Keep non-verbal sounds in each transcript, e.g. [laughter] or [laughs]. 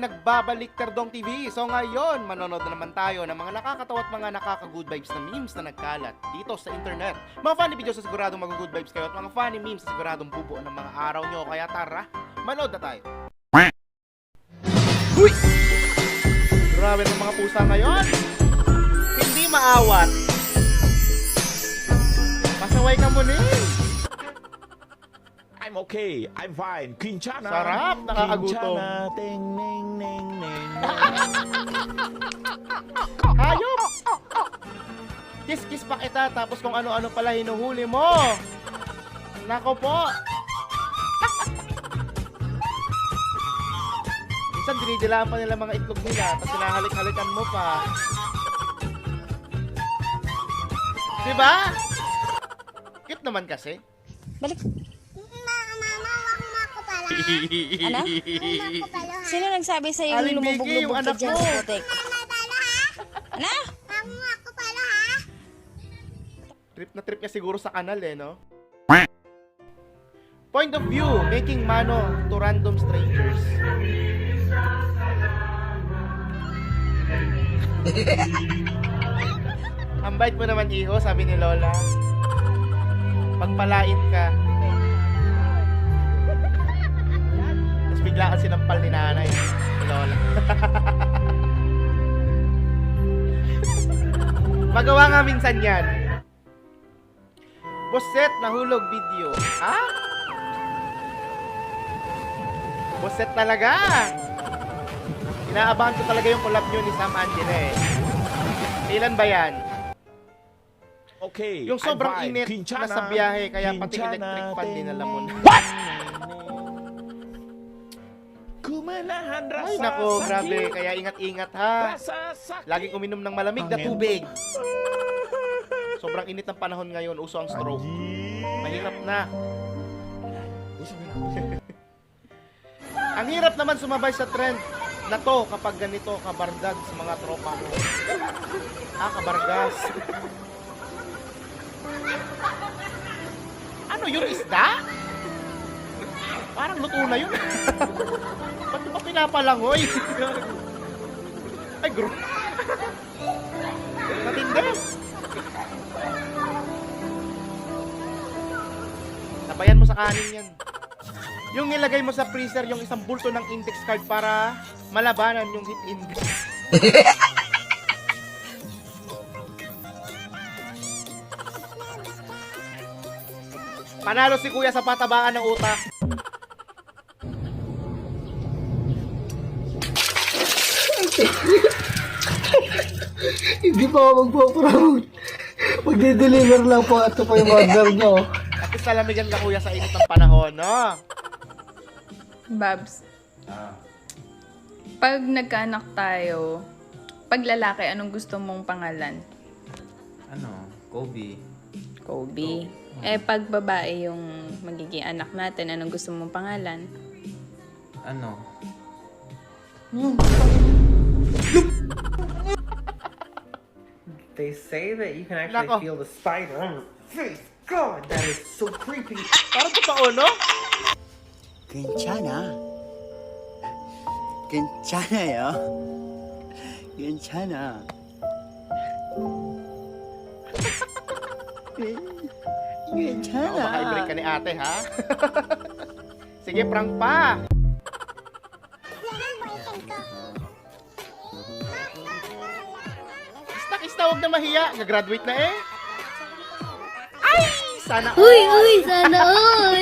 nagbabalik Terdong TV. So ngayon, manonood na naman tayo ng mga nakakatawa at mga nakaka-good vibes na memes na nagkalat dito sa internet. Mga funny videos na siguradong mag-good vibes kayo at mga funny memes na siguradong bubuo ng mga araw nyo. Kaya tara, manood na tayo. Uy! Grabe ng mga pusa ngayon. Hindi maawat. Pasaway ka muna eh. I'm okay. I'm fine. Quinchana. Sarap, nakakagutom. Quinchana. Ting, ning, ning, ning. [laughs] Hayop! Kiss-kiss pa kita tapos kung ano-ano pala hinuhuli mo. Nako po. Minsan dinidilaan pa nila mga itlog nila tapos sinahalik-halikan mo pa. Diba? Cute naman kasi. Balik. Mama, wag mo ako pala. Ano? Sino nagsabi sa'yo Aling yung lumubog-lubog ka dyan sa putik? Mama pala ha. Ano? Wag mo ako pala ha. Trip na trip niya siguro sa kanal eh, no? Point of view, making mano to random strangers. [laughs] Ang bait mo naman, iho, sabi ni Lola. Pagpalain ka. Bigla ka sinampal ni nanay, Lola. [laughs] Magawa nga minsan yan. Boset nahulog video. Ha? Boset talaga. Inaabangan ko talaga yung collab nyo ni Sam Angela eh. Kailan ba yan? Okay. Yung sobrang init na sa biyahe, kaya pati electric fan din alam mo na. What? Kumalahan rasa Ay nako, sakit. grabe. Kaya ingat-ingat ha. Rasa sakit. Laging uminom ng malamig na tubig. Sobrang init ng panahon ngayon, uso ang stroke. Mahirap na. Ang hirap naman sumabay sa trend na to kapag ganito kabardag sa mga tropa mo. Ah, kabargas. ano yun, isda? Parang luto na yun. [laughs] Ba't ba pinapalangoy? Ay, gro. Matindi. Sabayan mo sa kanin yan. Yung nilagay mo sa freezer yung isang bulto ng index card para malabanan yung heat index. [laughs] Panalo si kuya sa patabaan ng utak. [laughs] Hindi pa ako magpo-promote. Magde-deliver lang po at ito po yung order nyo. At least salamigan ka kuya sa init ng panahon, no? Babs. Pag nagkaanak tayo, pag lalaki, anong gusto mong pangalan? Ano, Kobe. Kobe. Eh, pag babae yung magiging anak natin, anong gusto mong pangalan? Ano? they say that you can actually Nako. feel the spider on your face. God, that is so creepy. Parang totoo, no? Kinchana. Kinchana, yo. Kinchana. Kinchana. Baka ibalik ka ni ate, ha? [laughs] Sige, prank pa. Na mahiya. Nag-graduate na eh. Ay! Sana all. Uy, uy, sana all.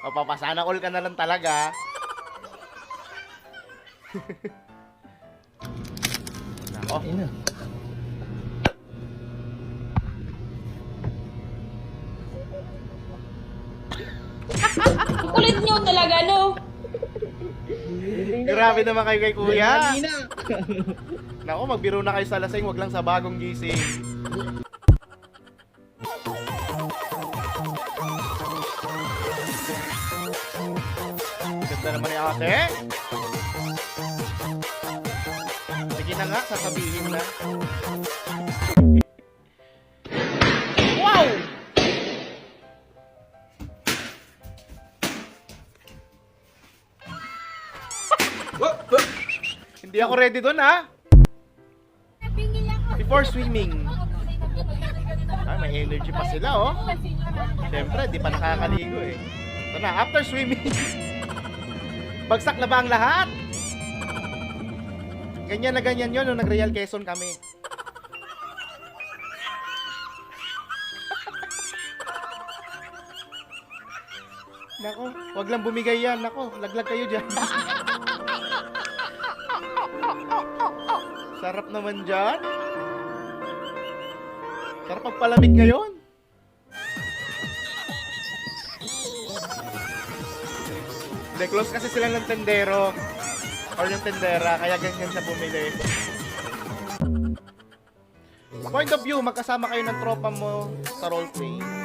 [laughs] O, papa, sana all ka na lang talaga. [laughs] Nako. Ang kulit nyo talaga, no? Grabe naman kayo kay kuya. Nako, magbiro na kayo sa lasing, wag lang sa bagong gising. Ganda naman ni ate. Sige na nga, sasabihin na. Hindi ako ready doon ha. Before swimming. Ay, may energy pa sila oh. Siyempre, di pa nakakaligo eh. Ito na, after swimming. [laughs] Bagsak na ba ang lahat? Ganyan na ganyan yun nung nag-Real Quezon kami. [laughs] Nako, wag lang bumigay yan. Nako, laglag kayo dyan. [laughs] Sarap naman dyan. Sarap pagpalamig ngayon. Hindi, close kasi sila ng tendero. Or yung tendera, kaya ganyan siya bumili. Point of view, magkasama kayo ng tropa mo sa roleplay.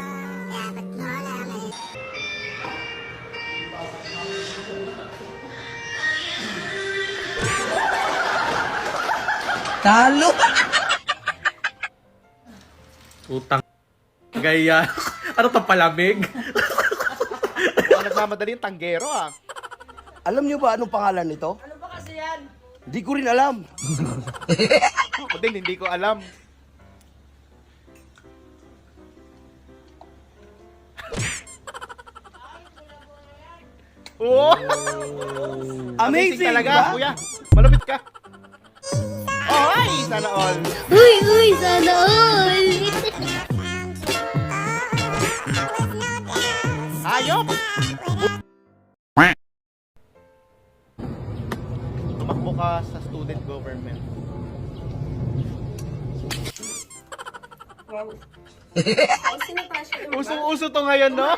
Talo! Utang. Gaya. ano to palamig? Ang nagmamadali yung tanggero ah. Alam niyo ba anong pangalan nito? Ano ba kasi yan? Hindi ko rin alam. [laughs] Ako din, hindi ko alam. Oh! Amazing, talaga, ba? kuya. Malupit ka. Ay! Sana all. Uy, uy, sana all. Hayop! Tumakbo ka sa student government. [laughs] Usong-uso to ngayon, no?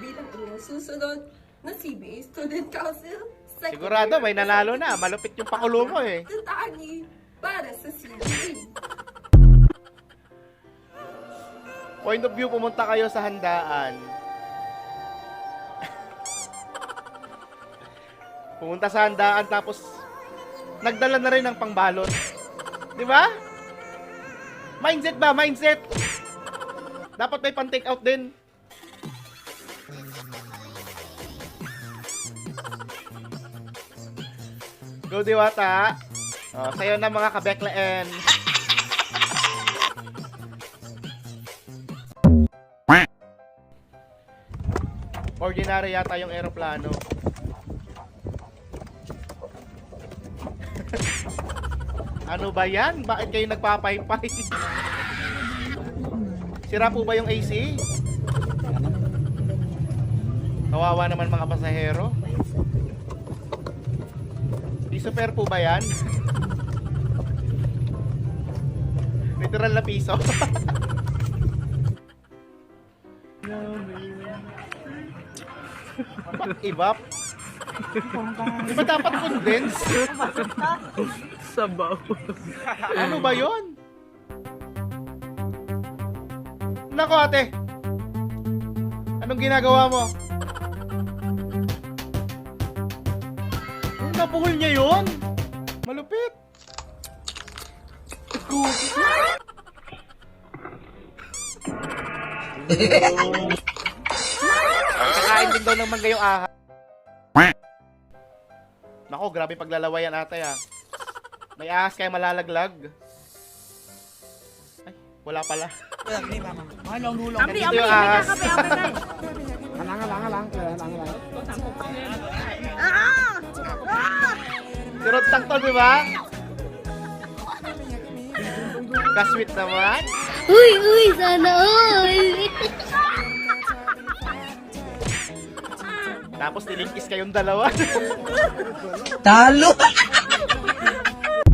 bilang inyong susunod na CBA Student Council. Sigurado, may nanalo na. Malupit yung pakulo mo eh. Tatani para sa CBA. Point of view, pumunta kayo sa handaan. pumunta sa handaan tapos nagdala na rin ng pangbalot. Di ba? Mindset ba? Mindset! Dapat may pan-take out din. Go Diwata! Oh, sa'yo na mga kabeklaan. Ordinary yata yung eroplano. [laughs] ano ba yan? Bakit kayo nagpapaypay? [laughs] Sira po ba yung AC? Kawawa naman mga pasahero. Piso pair po ba yan? [laughs] Literal na piso. [laughs] Ibap? Di ba dapat condense? Sabaw. Ano ba yon? Nako ate. Anong ginagawa mo? Napuhol niya yon? Malupit. Kakain din daw ng manggayong aha. Nako, grabe paglalawayan ata ya. May ahas kaya malalaglag. Ay, wala pala. Ambi, Ito yung ahas. Si Rod Tang to, di ba? Kasweet naman. Uy, uy, sana all. Tapos nilingkis kayong dalawa. [laughs] Talo!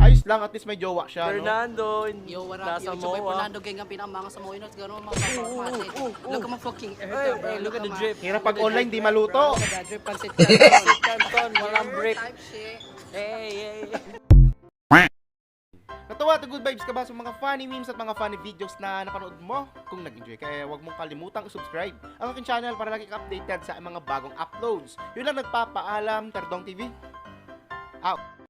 Ayos lang, at least may jowa siya, no? Fernando, Yo, what up? Yo, nasa MOA. Fernando Gang ang pinamanga sa inot. Gano'n mga kapapamasit. Look at my fucking earth, Hey, bro. look at the drip. Hirap pag online, di maluto. Look at that drip. Pansit Canton, [laughs] walang break. Type shit. Hey, hey. Natuwa to good vibes ka ba sa mga funny memes at mga funny videos na napanood mo? Kung nag-enjoy ka, eh, huwag mong kalimutang subscribe ang aking channel para lagi ka updated sa mga bagong uploads. Yun lang nagpapaalam, Tardong TV. Out.